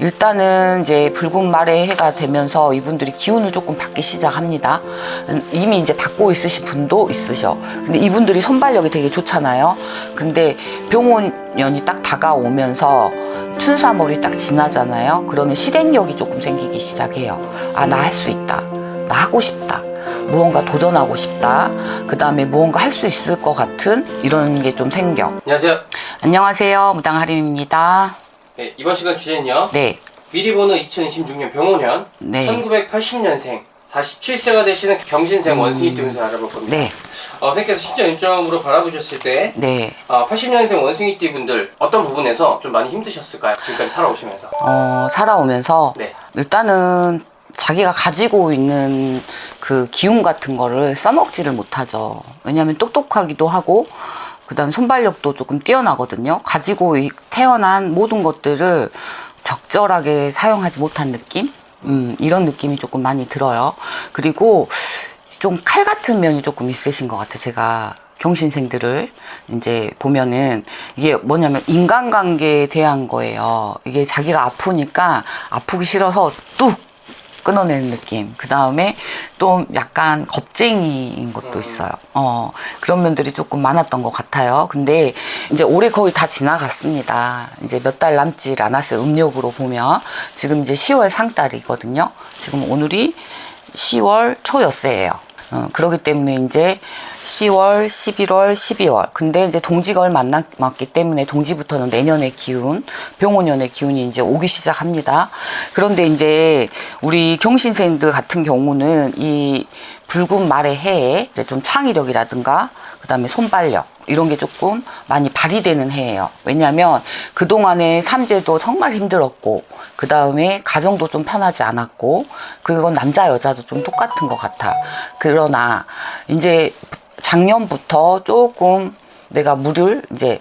일단은 이제 붉은 말의 해가 되면서 이분들이 기운을 조금 받기 시작합니다. 음, 이미 이제 받고 있으신 분도 있으셔. 근데 이분들이 손발력이 되게 좋잖아요. 근데 병원년이 딱 다가오면서 춘사몰이 딱 지나잖아요. 그러면 실행력이 조금 생기기 시작해요. 아, 나 할 수 있다. 나 하고 싶다. 무언가 도전하고 싶다. 그 다음에 무언가 할 수 있을 것 같은 이런 게 좀 생겨. 안녕하세요. 안녕하세요. 무당하림입니다. 네, 이번 시간 주제는요. 네. 미리 보는 2026년 병호년 네. 1980년생 47세가 되시는 경신생 원숭이 띠분들 알아볼 겁니다. 네. 어, 선생님께서 신적 인점으로 바라보셨을 때 네. 어, 80년생 원숭이 띠분들 어떤 부분에서 좀 많이 힘드셨을까요? 지금까지 살아오시면서. 어, 살아오면서 네. 일단은 자기가 가지고 있는 그 기운 같은 거를 써먹지를 못하죠. 왜냐하면 똑똑하기도 하고, 그 다음 손발력도 조금 뛰어나거든요. 가지고 이- 태어난 모든 것들을 적절하게 사용하지 못한 느낌? 음, 이런 느낌이 조금 많이 들어요. 그리고 좀 칼 같은 면이 조금 있으신 것 같아요. 제가 경신생들을 이제 보면은 이게 뭐냐면 인간관계에 대한 거예요. 이게 자기가 아프니까 아프기 싫어서 뚝 끊어내는 느낌. 그 다음에 또 약간 겁쟁이인 것도 있어요. 어, 그런 면들이 조금 많았던 것 같아요. 근데 이제 올해 거의 다 지나갔습니다. 이제 몇 달 남질 않았어요. 음력으로 보면. 지금 이제 10월 상달이거든요. 지금 오늘이 10월 초였어예요. 어, 그렇기 때문에 이제 10월, 11월, 12월. 근데 이제 동지가 얼마 안 남았기 때문에 동지부터는 내년의 기운, 병오년의 기운이 이제 오기 시작합니다. 그런데 이제 우리 경신생들 같은 경우는 이 붉은 말의 해에 좀 창의력이라든가 그다음에 손발력 이런 게 조금 많이 발휘되는 해예요. 왜냐하면 그동안의 삼재도 정말 힘들었고 그 다음에 가정도 좀 편하지 않았고 그건 남자 여자도 좀 똑같은 것 같아. 그러나 이제 작년부터 조금 내가 물을 이제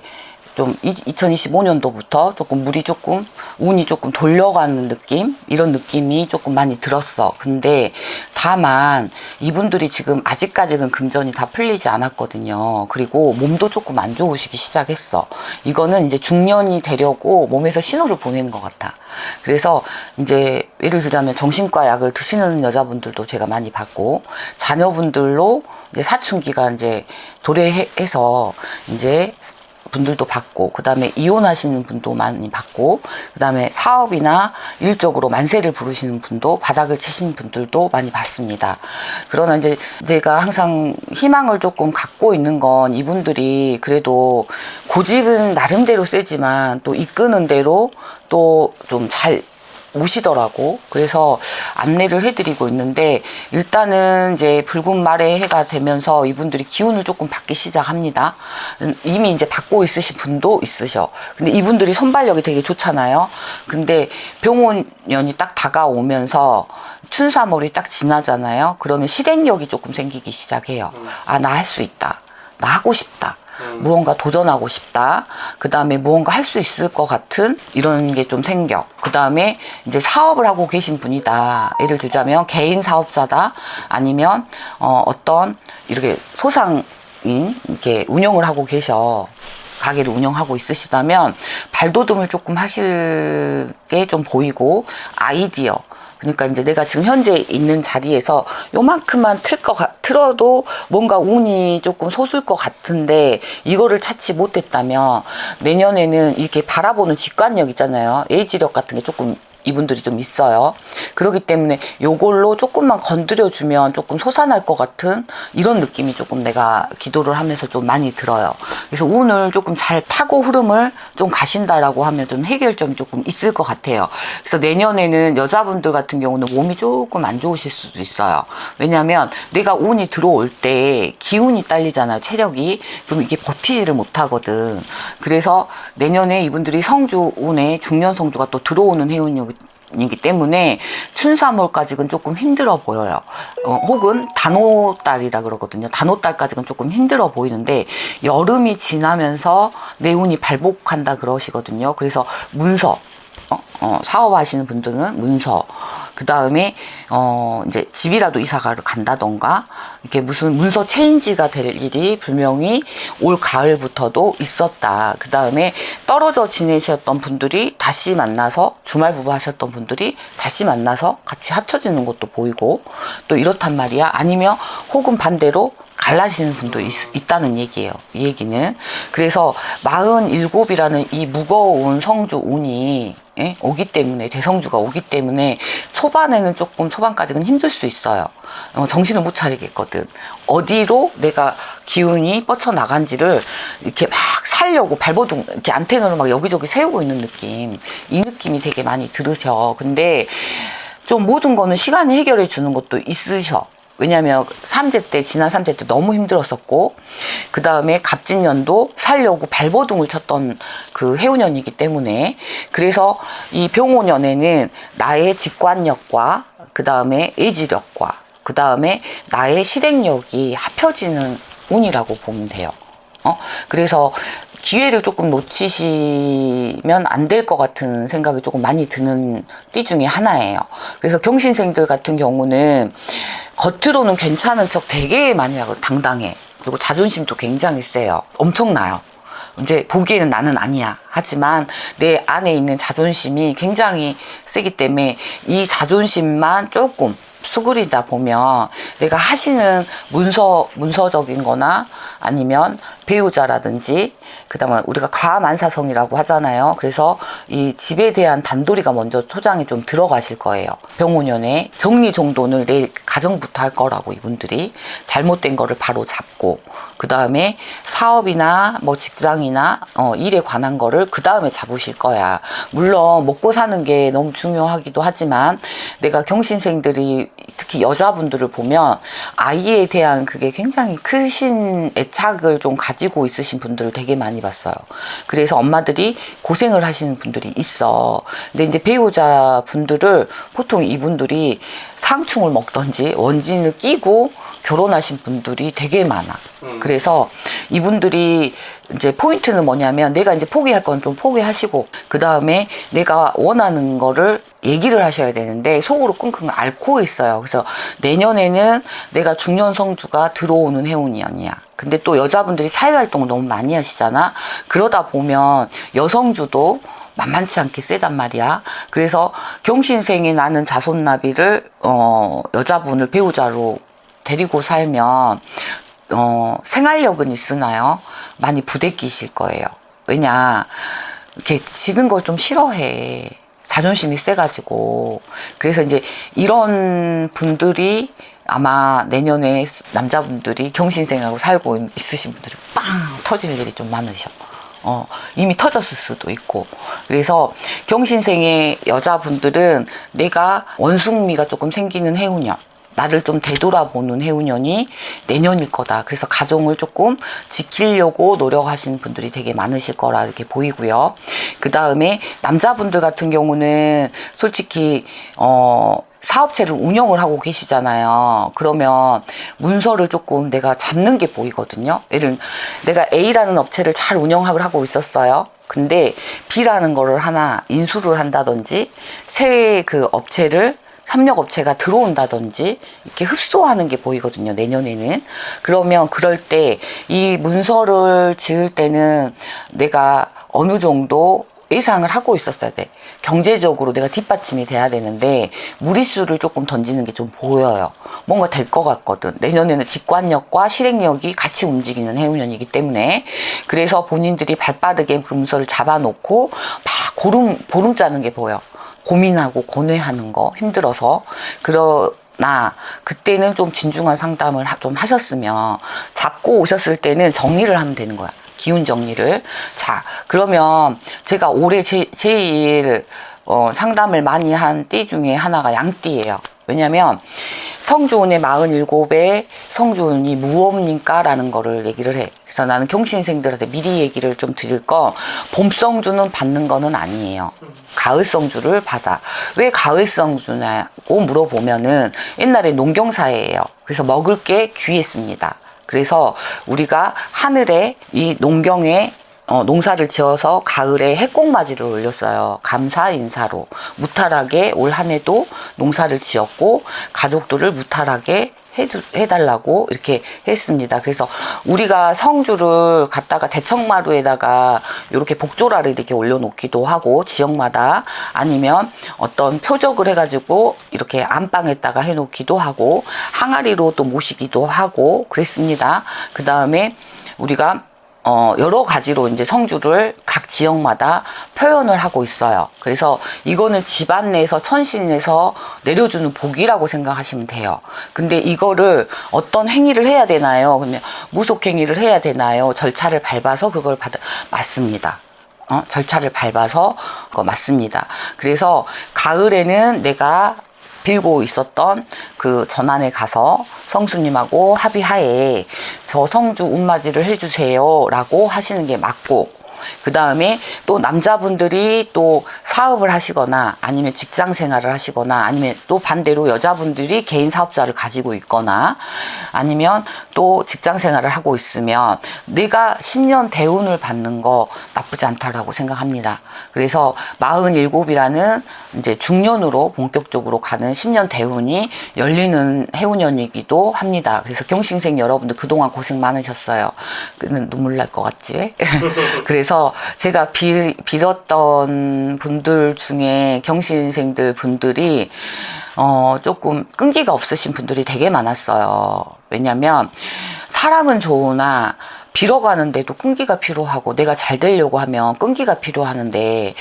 좀 2025년도부터 조금 물이 조금 운이 조금 돌려가는 느낌 이런 느낌이 조금 많이 들었어. 근데 다만 이분들이 지금 아직까지는 금전이 다 풀리지 않았거든요. 그리고 몸도 조금 안 좋으시기 시작했어. 이거는 이제 중년이 되려고 몸에서 신호를 보내는 것 같아. 그래서 이제 예를 들자면 정신과 약을 드시는 여자분들도 제가 많이 봤고 자녀분들로 이제 사춘기가 이제 도래해서 이제 분들도 받고 그다음에 이혼하시는 분도 많이 받고 그다음에 사업이나 일적으로 만세를 부르시는 분도 바닥을 치시는 분들도 많이 받습니다. 그러나 이제 제가 항상 희망을 조금 갖고 있는 건 이분들이 그래도 고집은 나름대로 세지만 또 이끄는 대로 또 좀 잘 오시더라고. 그래서 안내를 해드리고 있는데 일단은 이제 붉은 말의 해가 되면서 이분들이 기운을 조금 받기 시작합니다. 음, 이미 이제 받고 있으신 분도 있으셔. 근데 이분들이 손발력이 되게 좋잖아요. 근데 병원년이 딱 다가오면서 춘사몰이 딱 지나잖아요. 그러면 실행력이 조금 생기기 시작해요. 아, 나 할 수 있다. 나 하고 싶다. 무언가 도전하고 싶다. 그 다음에 무언가 할 수 있을 것 같은 이런 게 좀 생겨. 그 다음에 이제 사업을 하고 계신 분이다. 예를 들자면 개인 사업자다. 아니면 어, 어떤 이렇게 소상인 이렇게 운영을 하고 계셔. 가게를 운영하고 있으시다면 발돋움을 조금 하실 게 좀 보이고 아이디어 그러니까 이제 내가 지금 현재 있는 자리에서 요만큼만 틀 거, 틀어도 뭔가 운이 조금 솟을 것 같은데 이거를 찾지 못했다면 내년에는 이렇게 바라보는 직관력 있잖아요. 예지력 같은 게 조금 이분들이 좀 있어요. 그렇기 때문에 요걸로 조금만 건드려주면 조금 솟아날 것 같은 이런 느낌이 조금 내가 기도를 하면서 좀 많이 들어요. 그래서 운을 조금 잘 타고 흐름을 좀 가신다라고 하면 좀 해결점이 조금 있을 것 같아요. 그래서 내년에는 여자분들 같은 경우는 몸이 조금 안 좋으실 수도 있어요. 왜냐하면 내가 운이 들어올 때 기운이 딸리잖아요. 체력이. 그럼 이게 버티지를 못하거든. 그래서 내년에 이분들이 성주 운에 중년 성주가 또 들어오는 해운이기 이기 때문에 춘삼월까지는 조금 힘들어 보여요. 어, 혹은 단오달이라 그러거든요. 단오달까지는 조금 힘들어 보이는데 여름이 지나면서 내 운이 발복한다 그러시거든요. 그래서 문서 어, 어, 사업하시는 분들은 문서 그 다음에 어 이제 집이라도 이사가를 간다던가 이렇게 무슨 문서 체인지가 될 일이 분명히 올 가을부터도 있었다. 그 다음에 떨어져 지내셨던 분들이 다시 만나서 주말 부부 하셨던 분들이 다시 만나서 같이 합쳐지는 것도 보이고 또 이렇단 말이야. 아니면 혹은 반대로 갈라지는 분도 있, 다는 얘기예요. 이 얘기는. 그래서 47이라는 이 무거운 성주 운이 예? 오기 때문에 대성주가 오기 때문에 초 반에는 조금 초반까지는 힘들 수 있어요. 어, 정신을 못 차리겠거든. 어디로 내가 기운이 뻗쳐 나간지를 이렇게 막 살려고 발버둥 이렇게 안테나로 막 여기저기 세우고 있는 느낌. 이 느낌이 되게 많이 들으셔. 근데 좀 모든 거는 시간이 해결해 주는 것도 있으셔. 왜냐면 삼재 때 지난 삼재 때 너무 힘들었었고 그 다음에 갑진년도 살려고 발버둥을 쳤던 그 해운년이기 때문에 그래서 이 병오년에는 나의 직관력과 그 다음에 의지력과 그 다음에 나의 실행력이 합쳐지는 운이라고 보면 돼요. 어? 그래서 기회를 조금 놓치시면 안 될 것 같은 생각이 조금 많이 드는 띠 중에 하나예요. 그래서 경신생들 같은 경우는 겉으로는 괜찮은 척 되게 많이 하고 당당해. 그리고 자존심도 굉장히 세요. 엄청나요. 이제 보기에는 나는 아니야. 하지만 내 안에 있는 자존심이 굉장히 세기 때문에 이 자존심만 조금 수그리다 보면 내가 하시는 문서 문서적인 거나 아니면 배우자라든지 그다음에 우리가 과만사성이라고 하잖아요. 그래서 이 집에 대한 단도리가 먼저 토장에 좀 들어가실 거예요. 병오년에 정리 정돈을 내 가정부터 할 거라고 이분들이 잘못된 거를 바로 잡고 그 다음에 사업이나 뭐 직장이나 어, 일에 관한 거를 그 다음에 잡으실 거야. 물론 먹고 사는 게 너무 중요하기도 하지만 내가 경신생들이 특히 여자분들을 보면 아이에 대한 그게 굉장히 크신 애착을 좀 가지고 있으신 분들을 되게 많이 봤어요. 그래서 엄마들이 고생을 하시는 분들이 있어. 근데 이제 배우자 분들을 보통 이분들이 상충을 먹던지 원진을 끼고 결혼하신 분들이 되게 많아. 그래서 이분들이 이제 포인트는 뭐냐면 내가 이제 포기할 건 좀 포기하시고 그 다음에 내가 원하는 거를 얘기를 하셔야 되는데 속으로 끙끙 앓고 있어요. 그래서 내년에는 내가 중년 성주가 들어오는 해운년이야. 근데 또 여자분들이 사회활동을 너무 많이 하시잖아. 그러다 보면 여성주도 만만치 않게 세단 말이야. 그래서 경신생에 나는 자손나비를 어 여자분을 배우자로 데리고 살면 어 생활력은 있으나요? 많이 부대끼실 거예요. 왜냐 이렇게 지는 걸 좀 싫어해. 자존심이 세가지고 그래서 이제 이런 분들이 아마 내년에 남자분들이 경신생하고 살고 있으신 분들이 빵 터질 일이 좀 많으셔. 어, 이미 터졌을 수도 있고. 그래서 경신생의 여자분들은 내가 원숭미가 조금 생기는 해운년. 나를 좀 되돌아보는 해운년이 내년일 거다. 그래서 가정을 조금 지키려고 노력하시는 분들이 되게 많으실 거라 이렇게 보이고요. 그 다음에 남자분들 같은 경우는 솔직히, 어, 사업체를 운영을 하고 계시잖아요. 그러면 문서를 조금 내가 잡는 게 보이거든요. 예를 내가 A라는 업체를 잘 운영을 하고 있었어요. 근데 B라는 거를 하나 인수를 한다든지 새 그 업체를 협력업체가 들어온다든지 이렇게 흡수하는 게 보이거든요 내년에는. 그러면 그럴 때 이 문서를 지을 때는 내가 어느 정도 예상을 하고 있었어야 돼. 경제적으로 내가 뒷받침이 돼야 되는데 무리수를 조금 던지는 게 좀 보여요. 뭔가 될 것 같거든. 내년에는 직관력과 실행력이 같이 움직이는 해운년이기 때문에. 그래서 본인들이 발빠르게 그 문서를 잡아놓고 막 고름 보름 짜는 게 보여 고민하고 고뇌하는 거 힘들어서 그러 나 그때는 좀 진중한 상담을 하- 좀 하셨으면 잡고 오셨을 때는 정리를 하면 되는 거야. 기운 정리를. 자, 그러면 제가 올해 제, 제일 어, 상담을 많이 한 띠 중에 하나가 양띠예요. 왜냐면 성주운의 47에 성주운이 무엇입니까라는 거를 얘기를 해. 그래서 나는 경신생들한테 미리 얘기를 좀 드릴 거 봄성주는 받는 거는 아니에요. 가을성주를 받아. 왜 가을성주냐고 물어보면은 옛날에 농경사예요. 그래서 먹을 게 귀했습니다. 그래서 우리가 하늘에 이 농경에 어, 농사를 지어서 가을에 해kok맞이를 올렸어요. 감사 인사로. 무탈하게 올 한 해도 농사를 지었고 가족들을 무탈하게 해달라고 이렇게 했습니다. 그래서 우리가 성주를 갖다가 대청마루에다가 이렇게 복조라를 이렇게 올려놓기도 하고 지역마다 아니면 어떤 표적을 해가지고 이렇게 안방에다가 해놓기도 하고 항아리로 또 모시기도 하고 그랬습니다. 그 다음에 우리가 어, 여러 가지로 이제 성주를 각 지역마다 표현을 하고 있어요. 그래서 이거는 집안 내에서 천신에서 내려주는 복이라고 생각하시면 돼요. 근데 이거를 어떤 행위를 해야 되나요? 그러면 무속 행위를 해야 되나요? 절차를 밟아서 그걸 받아 맞습니다. 어? 절차를 밟아서 그거 맞습니다. 그래서 가을에는 내가 빌고 있었던 그 전안에 가서 성수님하고 합의하에 저 성주 운맞이를 해주세요라고 하시는 게 맞고 그 다음에 또 남자분들이 또 사업을 하시거나 아니면 직장 생활을 하시거나 아니면 또 반대로 여자분들이 개인 사업자를 가지고 있거나 아니면 또 직장 생활을 하고 있으면 내가 10년 대운을 받는 거 나쁘지 않다라고 생각합니다. 그래서 47이라는 이제 중년으로 본격적으로 가는 10년 대운이 열리는 해운년이기도 합니다. 그래서 경신생 여러분들 그동안 고생 많으셨어요. 눈물 날 것 같지? 그래서 제가 빌, 빌었던 분들 중에 경신생들 분들이 어, 조금 끈기가 없으신 분들이 되게 많았어요. 왜냐면 사람은 좋으나 빌어가는데도 끈기가 필요하고 내가 잘 되려고 하면 끈기가 필요하는데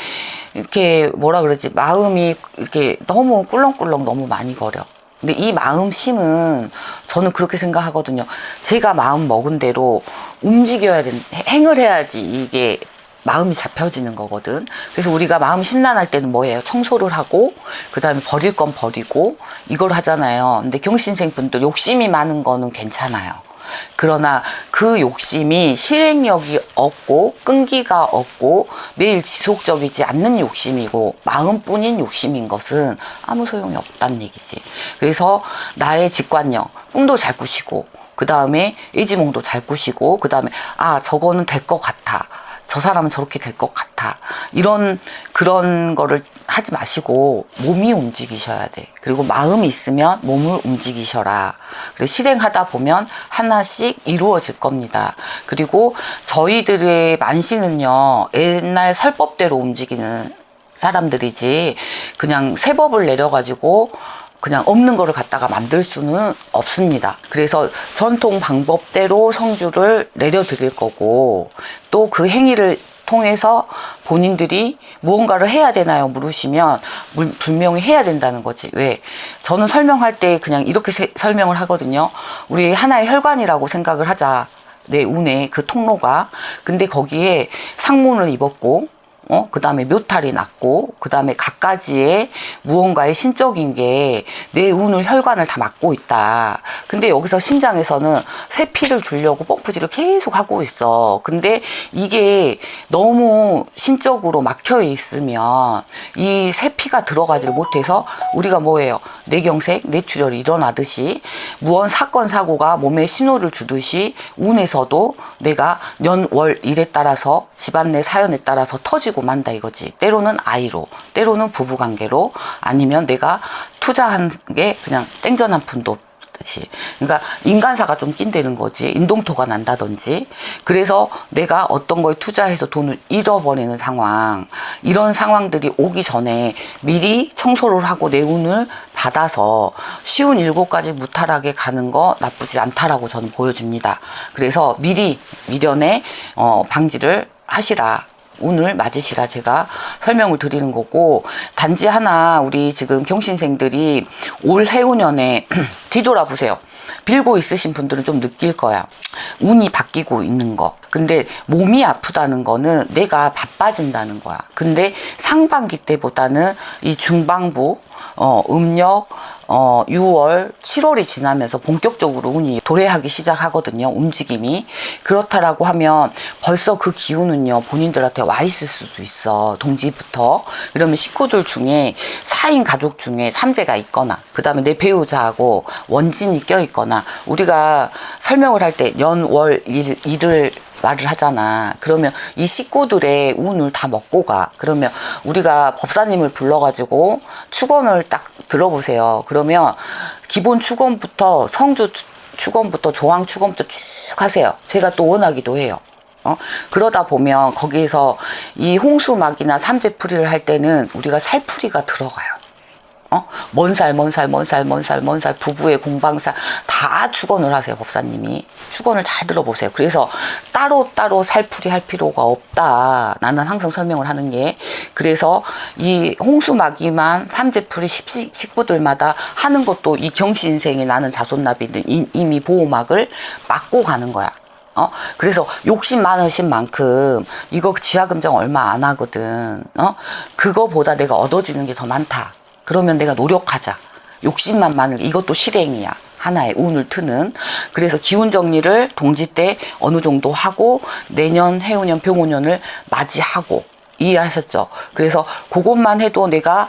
이렇게 뭐라 그러지 마음이 이렇게 너무 꿀렁꿀렁 너무 많이 거려. 근데 이 마음심은 저는 그렇게 생각하거든요. 제가 마음 먹은 대로 움직여야 된, 행을 해야지 이게 마음이 잡혀지는 거거든. 그래서 우리가 마음 심란할 때는 뭐예요? 청소를 하고, 그 다음에 버릴 건 버리고, 이걸 하잖아요. 근데 경신생 분들 욕심이 많은 거는 괜찮아요. 그러나 그 욕심이 실행력이 없고 끈기가 없고 매일 지속적이지 않는 욕심이고 마음뿐인 욕심인 것은 아무 소용이 없다는 얘기지. 그래서 나의 직관력, 꿈도 잘 꾸시고 그 다음에 의지몽도 잘 꾸시고 그 다음에 아 저거는 될 것 같아. 저 사람은 저렇게 될 것 같아. 이런 그런 거를 하지 마시고 몸이 움직이셔야 돼. 그리고 마음이 있으면 몸을 움직이셔라. 그리고 실행하다 보면 하나씩 이루어질 겁니다. 그리고 저희들의 만신은요, 옛날 설법대로 움직이는 사람들이지, 그냥 세법을 내려가지고 그냥 없는 거를 갖다가 만들 수는 없습니다. 그래서 전통 방법대로 성주를 내려드릴 거고 또 그 행위를 통해서 본인들이 무언가를 해야 되나요? 물으시면 물- 분명히 해야 된다는 거지. 왜? 저는 설명할 때 그냥 이렇게 세- 설명을 하거든요. 우리 하나의 혈관이라고 생각을 하자. 내 운의 그 통로가. 근데 거기에 상문을 입었고, 어, 그 다음에 묘탈이 났고, 그 다음에 갖가지의 무언가의 신적인 게 내 운을, 혈관을 다 막고 있다. 근데 여기서 심장에서는 새 피를 주려고 펌프질을 계속 하고 있어. 근데 이게 너무 신적으로 막혀 있으면 이 새 피가 들어가지를 못해서 우리가 뭐예요? 뇌경색, 뇌출혈이 일어나듯이 무언 사건, 사고가 몸에 신호를 주듯이 운에서도 내가 년, 월, 일에 따라서 집안 내 사연에 따라서 터지고 만다 이거지. 때로는 아이로, 때로는 부부 관계로, 아니면 내가 투자한 게 그냥 땡전 한 푼도 없듯이. 그러니까 인간사가 좀 낀다는 거지. 인동토가 난다든지. 그래서 내가 어떤 거에 투자해서 돈을 잃어버리는 상황. 이런 상황들이 오기 전에 미리 청소를 하고 내 운을 받아서 쉬운 일곱 가지 무탈하게 가는 거 나쁘지 않다라고 저는 보여집니다. 그래서 미리 미련에 어, 방지를 하시라. 운을 맞으시라 제가 설명을 드리는 거고 단지 하나 우리 지금 경신생들이 올 해운년에 뒤돌아보세요. 빌고 있으신 분들은 좀 느낄 거야. 운이 바뀌고 있는 거. 근데 몸이 아프다는 거는 내가 바빠진다는 거야. 근데 상반기 때보다는 이 중반부 어, 음력, 어, 6월, 7월이 지나면서 본격적으로 운이 도래하기 시작하거든요. 움직임이. 그렇다라고 하면 벌써 그 기운은요, 본인들한테 와 있을 수도 있어. 동지부터. 이러면 식구들 중에 4인 가족 중에 삼재가 있거나, 그 다음에 내 배우자하고 원진이 껴있거나, 우리가 설명을 할 때 연, 월, 일, 일을 말을 하잖아. 그러면 이 식구들의 운을 다 먹고 가. 그러면 우리가 법사님을 불러가지고 축원을 딱 들어보세요. 그러면 기본 축원부터 추- 축원부터 조항 축원부터 쭉 하세요. 제가 또 원하기도 해요. 어? 그러다 보면 거기에서 이 홍수막이나 삼재풀이를 할 때는 우리가 살풀이가 들어가요. 어? 먼 살, 먼 살, 먼 살, 먼 살, 먼 살, 부부의 공방살 다 축원을 하세요, 법사님이. 축원을 잘 들어보세요. 그래서 따로따로 살풀이 할 필요가 없다. 나는 항상 설명을 하는 게. 그래서 이 홍수마기만 삼재풀이 십- 식구들마다 하는 것도 이 경신생에 나는 자손나비는 이- 이미 보호막을 막고 가는 거야. 어? 그래서 욕심 많으신 만큼 이거 지하금정 얼마 안 하거든. 어? 그거보다 내가 얻어지는 게 더 많다. 그러면 내가 노력하자. 욕심만 많을 이것도 실행이야. 하나의 운을 트는. 그래서 기운 정리를 동지 때 어느 정도 하고 내년 해운년 병오년을 맞이하고 이해하셨죠? 그래서 그것만 해도 내가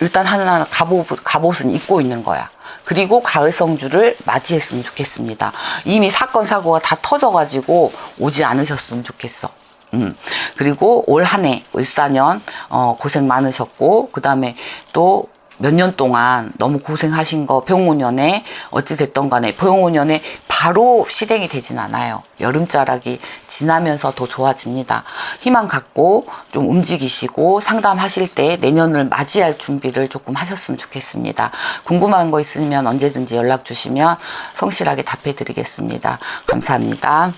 일단 하나 갑옷, 갑옷은 입고 있는 거야. 그리고 가을 성주를 맞이했으면 좋겠습니다. 이미 사건 사고가 다 터져가지고 오지 않으셨으면 좋겠어. 음. 그리고 올 한해 을사년 어, 고생 많으셨고 그 다음에 또 몇 년 동안 너무 고생하신 거 병오년에 어찌 됐던 간에 병오년에 바로 실행이 되진 않아요. 여름자락이 지나면서 더 좋아집니다. 희망 갖고 좀 움직이시고 상담하실 때 내년을 맞이할 준비를 조금 하셨으면 좋겠습니다. 궁금한 거 있으면 언제든지 연락 주시면 성실하게 답해 드리겠습니다. 감사합니다.